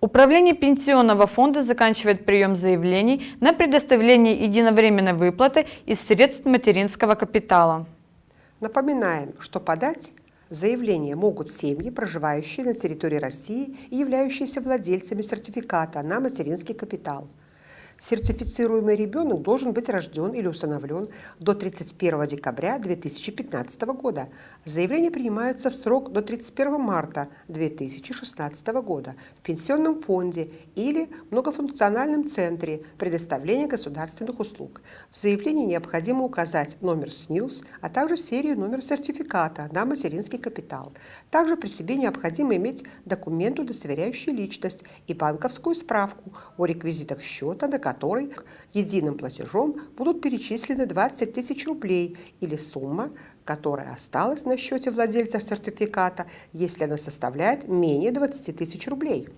Управление пенсионного фонда заканчивает прием заявлений на предоставление единовременной выплаты из средств материнского капитала. Напоминаем, что подать заявление могут семьи, проживающие на территории России и являющиеся владельцами сертификата на материнский капитал. Сертифицируемый ребенок должен быть рожден или усыновлен до 31 декабря 2015 года. Заявления принимаются в срок до 31 марта 2016 года в пенсионном фонде или многофункциональном центре предоставления государственных услуг. В заявлении необходимо указать номер СНИЛС, а также серию номер сертификата на материнский капитал. Также при себе необходимо иметь документ, удостоверяющий личность и банковскую справку о реквизитах счета, на который единым платежом будут перечислены 20 тысяч рублей или сумма, которая осталась на счете владельца сертификата, если она составляет менее 20 тысяч рублей.